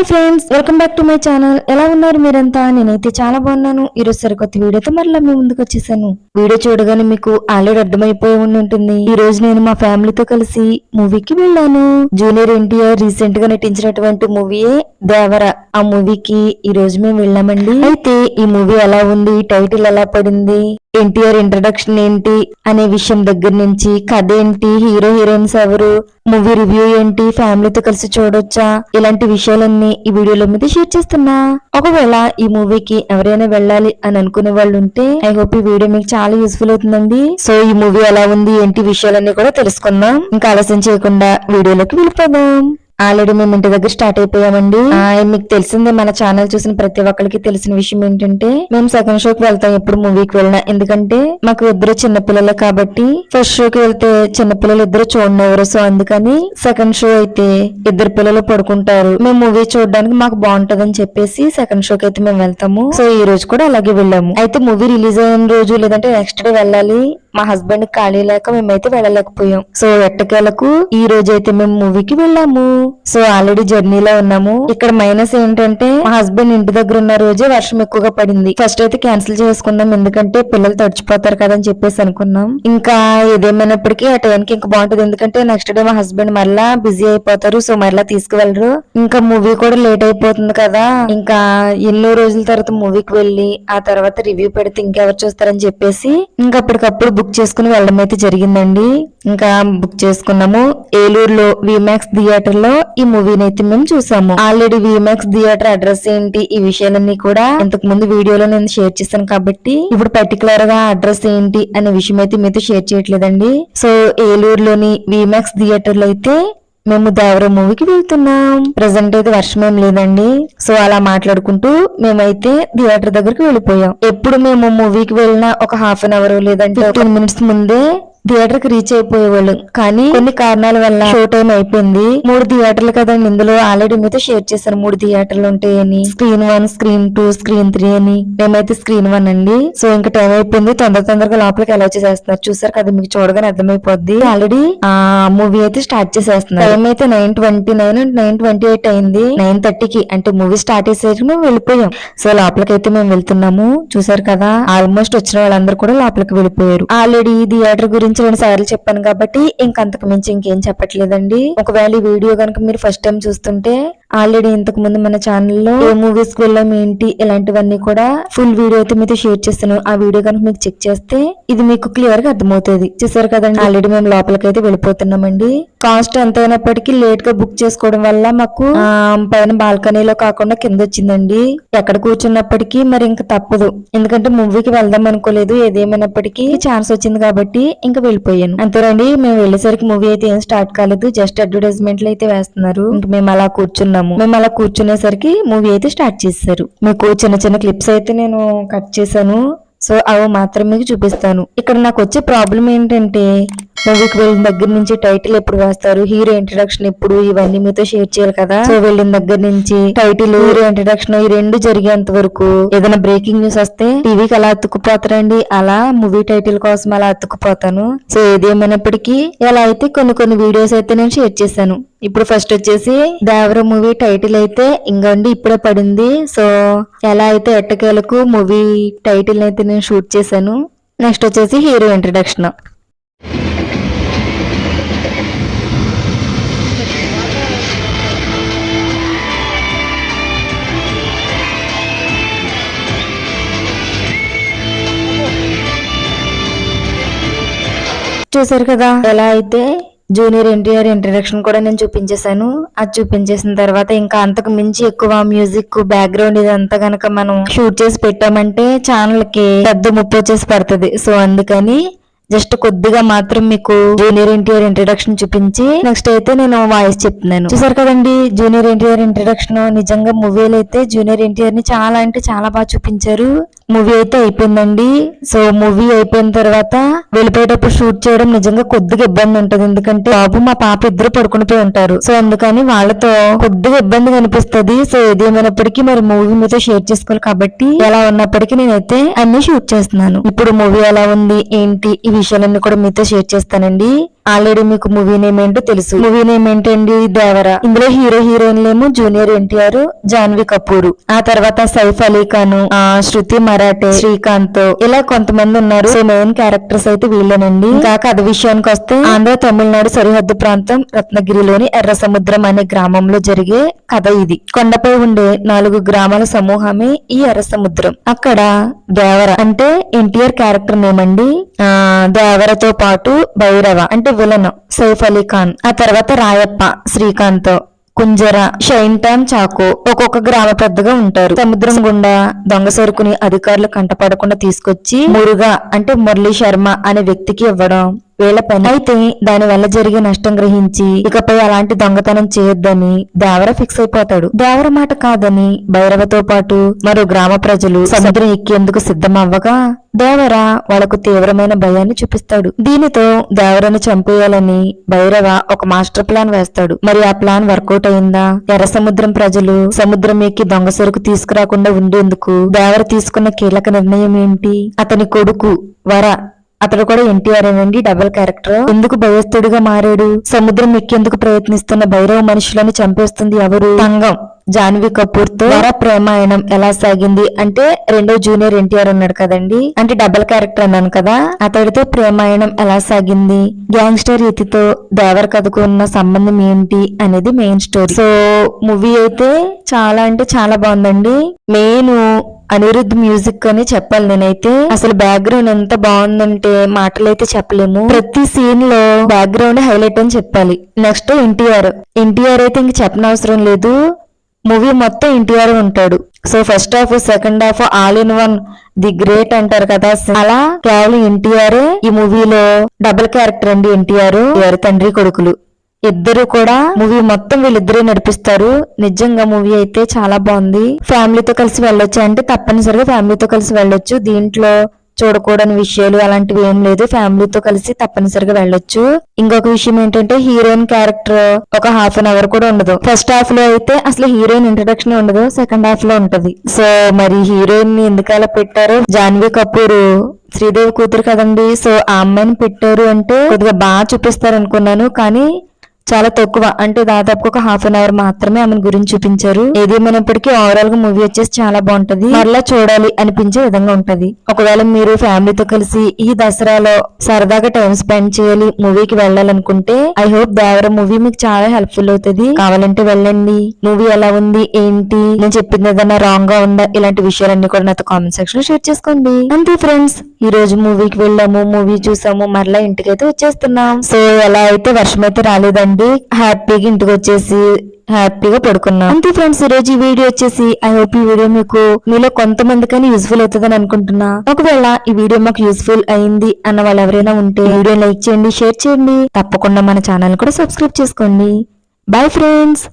Hi friends welcome back to my channel. ఎలా ఉన్నారు మీరంతా? నేనైతే చాలా బాగున్నాను. ఈ రోజు సరికొత్త వీడియోతో మరలా మీ ముందుకు వచ్చేసాను. వీడియో చూడగానే మీకు ఆల్రెడీ అర్థమైపోయి ఉంటుంది ఈ రోజు నేను మా ఫ్యామిలీతో కలిసి మూవీకి వెళ్ళాను. జూనియర్ ఎన్టీఆర్ రీసెంట్గా నటించినటువంటి మూవీయే దేవర. ఆ మూవీకి ఈ రోజు మేము వెళ్ళామండి. అయితే ఈ మూవీ ఎలా ఉంది? టైటిల్ ఎలా పడింది? ఎన్టీఆర్ ఇంట్రడక్షన్ ఏంటి అనే విషయం దగ్గర నుంచి కథ ఏంటి హీరో హీరోయిన్స్ ఎవరు మూవీ రివ్యూ ఏంటి ఫ్యామిలీతో కలిసి చూడొచ్చా? ఇలాంటి విషయాలన్నీ ఈ వీడియోలో మీద షేర్ చేస్తున్నా. ఒకవేళ ఈ మూవీకి ఎవరైనా వెళ్ళాలి అని అనుకునే వాళ్ళు ఉంటే ఐ హోప్ ఈ వీడియో మీకు చాలా యూస్ఫుల్ అవుతుందండి. సో ఈ మూవీ ఎలా ఉంది ఏంటి విషయాలన్నీ కూడా తెలుసుకుందాం. ఇంకా ఆలస్యం చేయకుండా వీడియోలోకి వెళ్ళిపోదాం. ఆల్రెడీ మేము ఇంటి దగ్గర స్టార్ట్ అయిపోయామండి. మీకు తెలిసిందే మన ఛానల్ చూసిన ప్రతి ఒక్కరికి తెలిసిన విషయం ఏంటంటే మేము సెకండ్ షోకి వెళ్తాం ఎప్పుడు మూవీకి వెళ్ళినా. ఎందుకంటే మాకు ఇద్దరు చిన్నపిల్లలే కాబట్టి ఫస్ట్ షోకి వెళ్తే చిన్నపిల్లలు ఇద్దరు చూడనివ్వరు సో అందుకని సెకండ్ షో అయితే ఇద్దరు పిల్లలు పడుకుంటారు. మేము మూవీ చూడడానికి మాకు బాగుంటదని చెప్పేసి సెకండ్ షోకి అయితే మేము వెళ్తాము. సో ఈ రోజు కూడా అలాగే వెళ్ళాము. అయితే మూవీ రిలీజ్ అయిన రోజు లేదంటే నెక్స్ట్ డే వెళ్ళాలి. మా హస్బెండ్ ఖాళీ లేక మేమైతే వెళ్ళలేకపోయాం. సో ఎట్టకేలకు ఈ రోజు అయితే మేము మూవీకి వెళ్ళాము. సో ఆల్రెడీ జర్నీలో ఉన్నాము. ఇక్కడ మైనస్ ఏంటంటే మా హస్బెండ్ ఇంటి దగ్గర ఉన్న రోజే వర్షం ఎక్కువగా పడింది. ఫస్ట్ అయితే క్యాన్సిల్ చేసుకున్నాం. ఎందుకంటే పిల్లలు తడిచిపోతారు కదా అని చెప్పేసి అనుకున్నాం. ఇంకా ఏదేమైనప్పటికీ ఆ టైంకి ఇంకా బాగుంటుంది. ఎందుకంటే నెక్స్ట్ డే మా హస్బెండ్ మరలా బిజీ అయిపోతారు. సో మరలా తీసుకువెళ్ళరు. ఇంకా మూవీ కూడా లేట్ అయిపోతుంది కదా. ఇంకా ఎన్నో రోజుల తర్వాత మూవీకి వెళ్ళి ఆ తర్వాత రివ్యూ పెడితే ఇంకెవరు చూస్తారని చెప్పేసి ఇంకా అప్పటికప్పుడు బుక్ చేసుకుని వెళ్ళడం అయితే జరిగిందండి. ఇంకా బుక్ చేసుకున్నాము. ఏలూరులో విమాక్స్ థియేటర్లో ఈ మూవీని అయితే మేము చూసాము. ఆల్రెడీ విమాక్స్ థియేటర్ అడ్రస్ ఏంటి? ఈ విషయాలన్నీ కూడా ఇంతకు ముందు వీడియోలో నేను షేర్ చేశాను కాబట్టి ఇప్పుడు పర్టికులర్గా అడ్రస్ ఏంటి? అనే విషయం అయితే మీతో షేర్ చేయట్లేదండి. సో ఏలూరులోని విమాక్స్ థియేటర్లో అయితే మేము దేవర మూవీకి వెళ్తున్నాం. ప్రజెంట్ అయితే వర్షం ఏం లేదండి. సో అలా మాట్లాడుకుంటూ మేమైతే థియేటర్ దగ్గరికి వెళ్ళిపోయాం. ఎప్పుడు మేము మూవీకి వెళ్ళినా ఒక హాఫ్ అన్ అవర్ లేదంటే టెన్ మినిట్స్ ముందే థియేటర్కి రీచ్ అయిపోయేవాళ్ళు. కానీ కొన్ని కారణాల వల్ల షో టైం అయిపోయింది. మూడు థియేటర్లు కదా ఇందులో ఆల్రెడీ మీతో షేర్ చేశాను మూడు థియేటర్లు ఉంటాయని screen one screen two screen three అని. మేమైతే స్క్రీన్ వన్ అండి. సో ఇంకా టైం అయిపోయింది. తొందర తొందరగా లోపలికి ఎలా చేసేస్తున్నారు. చూసారు కదా మీకు చూడగానే అర్థమైపోద్ది. ఆల్రెడీ ఆ మూవీ అయితే స్టార్ట్ చేసేస్తున్నారు. టైం అయితే nine twenty nine nine twenty eight అయింది. నైన్ థర్టీకి అంటే మూవీ స్టార్ట్ చేసేసరికి మేము వెళ్ళిపోయాం. సో లోపలికి అయితే మేము వెళ్తున్నాము. చూసారు కదా ఆల్మోస్ట్ వచ్చిన వాళ్ళందరూ కూడా లోపలికి వెళ్ళిపోయారు. ఆల్రెడీ థియేటర్ గురించి రెండు సార్లు చెప్పాను కాబట్టి ఇంకంతకు మించి ఇంకేం చెప్పట్లేదండి. ఒకవేళ ఈ వీడియో కనుక మీరు ఫస్ట్ టైం చూస్తుంటే ఆల్రెడీ ఇంతకు ముందు మన ఛానల్లో ఏ మూవీస్ వెళ్ళాం ఏంటి ఇలాంటివన్నీ కూడా ఫుల్ వీడియో అయితే మీతో షేర్ చేస్తాను. ఆ వీడియో కనుక మీకు చెక్ చేస్తే ఇది మీకు క్లియర్గా అర్థమవుతుంది. చూసారు కదండి? ఆల్రెడీ మేము లోపలికి అయితే వెళ్ళిపోతున్నామండి. కాస్ట్ ఎంత అయినప్పటికీ లేట్గా బుక్ చేసుకోవడం వల్ల మాకు పైన బాల్కనీలో కాకుండా కింద వచ్చిందండి ఎక్కడ కూర్చున్నప్పటికీ మరి ఇంకా తప్పదు. ఎందుకంటే మూవీకి వెళ్దాం అనుకోలేదు ఏదేమైనప్పటికీ ఛాన్స్ వచ్చింది కాబట్టి ఇంకా వెళ్ళిపోయాను. అంతేనండి మేము వెళ్ళేసరికి మూవీ అయితే ఏం స్టార్ట్ కాలేదు జస్ట్ అడ్వర్టైజ్మెంట్లు అయితే వేస్తున్నారు. ఇంకా మేము అలా కూర్చున్నాం. కూర్చున్నాము మేము అలా కూర్చునేసరికి మూవీ అయితే స్టార్ట్ చేశారు. మీకు చిన్న చిన్న క్లిప్స్ అయితే నేను కట్ చేశాను. సో అవి మాత్రం మీకు చూపిస్తాను. ఇక్కడ నాకు వచ్చే ప్రాబ్లం ఏంటంటే మూవీకి వెళ్ళిన దగ్గర నుంచి టైటిల్ ఎప్పుడు వేస్తారు? హీరో ఇంట్రడక్షన్ ఎప్పుడు? ఇవన్నీ మీతో షేర్ చేయాలి కదా. సో వెళ్ళిన దగ్గర నుంచి టైటిల్ హీరో ఇంట్రడక్షన్ ఈ రెండు జరిగేంత వరకు ఏదైనా బ్రేకింగ్ న్యూస్ వస్తే టీవీకి అలా అతుక్కుపోతారండి అలా మూవీ టైటిల్ కోసం అలా అతుక్కుపోతాను. సో ఏదేమైనప్పటికీ ఎలా అయితే కొన్ని కొన్ని వీడియోస్ అయితే నేను షేర్ చేశాను. ఇప్పుడు ఫస్ట్ వచ్చేసి దేవర మూవీ టైటిల్ అయితే ఇంకండి ఇప్పుడే పడింది. సో ఎలా అయితే ఎట్టకేలకు మూవీ టైటిల్ అయితే నేను షూట్ చేశాను. నెక్స్ట్ వచ్చేసి హీరో ఇంట్రడక్షన్ చూసారు కదా? ఎలా అయితే జూనియర్ ఎన్టీఆర్ ఇంట్రడక్షన్ కూడా నేను చూపించేశాను. అది చూపించేసిన తర్వాత ఇంకా అంతకు మించి ఎక్కువ మ్యూజిక్ బ్యాక్గ్రౌండ్ ఇదంతా గనక మనం షూట్ చేసి పెట్టామంటే ఛానల్కి పెద్ద ముప్పు వచ్చేసి పడుతుంది. సో అందుకని జస్ట్ కొద్దిగా మాత్రం మీకు జూనియర్ ఎన్టీఆర్ ఇంట్రడక్షన్ చూపించి నెక్స్ట్ అయితే నేను వాయిస్ చెప్తున్నాను. చూసారు కదండి జూనియర్ ఎన్టీఆర్ ఇంట్రడక్షన్ నిజంగా మూవీలో అయితే జూనియర్ ఎన్టీఆర్ని చాలా అంటే చాలా బాగా చూపించారు. మూవీ అయితే అయిపోయిందండి. సో మూవీ అయిపోయిన తర్వాత వెళ్ళిపోయేటప్పుడు షూట్ చేయడం నిజంగా కొద్దిగా ఇబ్బంది ఉంటది. ఎందుకంటే బాబు మా పాప ఇద్దరు పడుకునిపోయి ఉంటారు. సో అందుకని వాళ్ళతో కొద్దిగా ఇబ్బంది కనిపిస్తుంది సో ఏదేమైనప్పటికీ మరి మూవీ మీతో షేర్ చేసుకోవాలి కాబట్టి ఎలా ఉన్నప్పటికీ నేనైతే అన్ని షూట్ చేస్తున్నాను. ఇప్పుడు మూవీ ఎలా ఉంది ఏంటి ఇవి విషయాలన్నీ కూడా మీతో షేర్ చేస్తానండి. ఆల్రెడీ మీకు మూవీ నేమ్ ఏంటో తెలుసు. మూవీ నేమ్ ఏంటండి? దేవర. ఇందులో హీరో హీరోయిన్లేమో జూనియర్ ఎన్టీఆర్ జాన్వీ కపూర్. ఆ తర్వాత సైఫ్ అలీ ఖాన్ ఆ శృతి మరాఠే శ్రీకాంత్. ఇలా కొంతమంది ఉన్నారు. సో మెయిన్ క్యారెక్టర్స్ అయితే వీళ్ళేనండి. ఇంకా కథ విషయానికి వస్తే ఆంధ్ర తమిళనాడు సరిహద్దు ప్రాంతం రత్నగిరిలోని ఎర్ర సముద్రం అనే గ్రామంలో జరిగే కథ ఇది. కొండపై ఉండే నాలుగు గ్రామాల సమూహమే ఈ ఎర్ర సముద్రం. అక్కడ దేవర అంటే ఎన్టీఆర్ క్యారెక్టర్ నేమ్ అండి. ఆ దేవరతో పాటు భైరవ అంటే విలన్ సైఫ్ అలీ ఖాన్ ఆ తర్వాత రాయప్ప శ్రీకాంత్ కుంజర షైన్ టైమ్ చాకు ఒక్కొక్క గ్రామ పెద్దగా ఉంటారు. సముద్రం గుండా దొంగ సరుకుని అధికారులు కంటపడకుండా తీసుకొచ్చి మురుగా అంటే మురళీ శర్మ అనే వ్యక్తికి ఇవ్వడం. వీళ్ళ పని. అయితే దాని వల్ల జరిగే నష్టం గ్రహించి ఇకపై అలాంటి దొంగతనం చేయొద్దని దేవర ఫిక్స్ అయిపోతాడు. దేవర మాట కాదని భైరవతో పాటు మరో గ్రామ ప్రజలు సముద్రం ఎక్కేందుకు సిద్ధమవ్వగా దేవర వాళ్ళకు తీవ్రమైన భయాన్ని చూపిస్తాడు. దీనితో దేవరను చంపేయాలని భైరవ ఒక మాస్టర్ ప్లాన్ వేస్తాడు. మరి ఆ ప్లాన్ వర్కౌట్ అయిందా? ఎర్ర సముద్రం ప్రజలు సముద్రం ఎక్కి దొంగ సరుకు తీసుకురాకుండా ఉండేందుకు దేవర తీసుకున్న కీలక నిర్ణయం ఏంటి? అతని కొడుకు వర అతడు కూడా ఎన్టీఆర్ అనండి డబుల్ క్యారెక్టర్ ఎందుకు భయస్థుడిగా మారాడు? సముద్రం ఎక్కేందుకు ప్రయత్నిస్తున్న భైరవ మనుషులను చంపేస్తుంది ఎవరు? తంగం జాన్వీ కపూర్తో వర ప్రేమాయణం ఎలా సాగింది? అంటే రెండో జూనియర్ ఎన్టీఆర్ ఉన్నాడు కదండి. అంటే డబల్ క్యారెక్టర్ అన్నాను కదా. అతడితో ప్రేమాయణం ఎలా సాగింది? గ్యాంగ్స్టర్ ఇతితో దేవర్ కథకు ఉన్న సంబంధం ఏంటి అనేది మెయిన్ స్టోరీ సో మూవీ అయితే చాలా అంటే చాలా బాగుందండి. మెయిన్ అనిరుద్ధ్ మ్యూజిక్ అని చెప్పాలి నేనైతే. అసలు బ్యాక్గ్రౌండ్ ఎంత బాగుందంటే మాటలైతే చెప్పలేము. ప్రతి సీన్లో బ్యాక్గ్రౌండ్ హైలైట్ అని చెప్పాలి. నెక్స్ట్ ఎన్టీఆర్. ఎన్టీఆర్ అయితే ఇంక చెప్పనవసరం లేదు. మూవీ మొత్తం ఎన్టీఆర్ ఉంటాడు. So first half second half all in one the great అంటారు కదా అలా కేవలం ఎన్టీఆర్ ఈ మూవీలో డబుల్ క్యారెక్టర్ అండి ఎన్టీఆర్. తండ్రి కొడుకులు. ఇద్దరు కూడా మూవీ మొత్తం వీళ్ళిద్దరే నడిపిస్తారు. నిజంగా మూవీ అయితే చాలా బాగుంది. ఫ్యామిలీతో కలిసి వెళ్ళొచ్చు అంటే తప్పనిసరిగా ఫ్యామిలీతో కలిసి వెళ్ళొచ్చు. దీంట్లో చూడకూడని విషయాలు అలాంటివి ఏం లేదు. ఫ్యామిలీతో కలిసి తప్పనిసరిగా వెళ్ళొచ్చు. ఇంకొక విషయం ఏంటంటే హీరోయిన్ క్యారెక్టర్ ఒక హాఫ్ అన్ అవర్ కూడా ఉండదు. ఫస్ట్ హాఫ్లో అయితే అసలు హీరోయిన్ ఇంట్రడక్షన్ ఉండదు. సెకండ్ హాఫ్లో ఉంటది. సో మరి హీరోయిన్ని ఎందుకలా పెట్టారు? జాన్వీ కపూర్ శ్రీదేవి కూతురు కదండి. సో ఆ అమ్మాయిని పెట్టారు అంటే కొద్దిగా బాగా చూపిస్తారు అనుకున్నాను కానీ చాలా తక్కువ. అంటే దాదాపు ఒక హాఫ్ అన్ అవర్ మాత్రమే ఆమె గురించి చూపించారు. ఏదేమైనప్పటికీ ఓవరాల్గా మూవీ వచ్చేసి చాలా బాగుంటది. మరలా చూడాలి అనిపించే విధంగా ఉంటది. ఒకవేళ మీరు ఫ్యామిలీతో కలిసి ఈ దసరాలో సరదాగా టైం స్పెండ్ చేయాలి మూవీకి వెళ్ళాలనుకుంటే ఐ హోప్ దేవర మూవీ మీకు చాలా హెల్ప్ఫుల్ అవుతుంది. కావాలంటే వెళ్ళండి. మూవీ ఎలా ఉంది ఏంటి నేను చెప్పింది ఏదైనా రాంగ్గా ఉందా ఇలాంటి విషయాలన్నీ కూడా నాతో కామెంట్ సెక్షన్లో షేర్ చేసుకోండి. అంతే ఫ్రెండ్స్ ఈ రోజు మూవీకి వెళ్ళాము మూవీ చూసాము మరలా ఇంటికైతే వచ్చేస్తున్నాం. సో ఎలా అయితే వర్షం అయితే రాలేదండి హ్యాపీగా ఇంటికి వచ్చేసి హ్యాపీగా పడుకున్నాం. అంతే ఫ్రెండ్స్ ఈ రోజు ఈ వీడియో వచ్చేసి ఐ హోప్ ఈ వీడియో మీకు మీలో కొంతమందికైనా యూస్ఫుల్ అవుతుందని అనుకుంటున్నా. ఒకవేళ ఈ వీడియో మాకు యూస్ఫుల్ అయింది అన్న వాళ్ళు ఎవరైనా ఉంటే వీడియో లైక్ చేయండి షేర్ చేయండి. తప్పకుండా మన ఛానల్ కూడా సబ్స్క్రైబ్ చేసుకోండి. Bye friends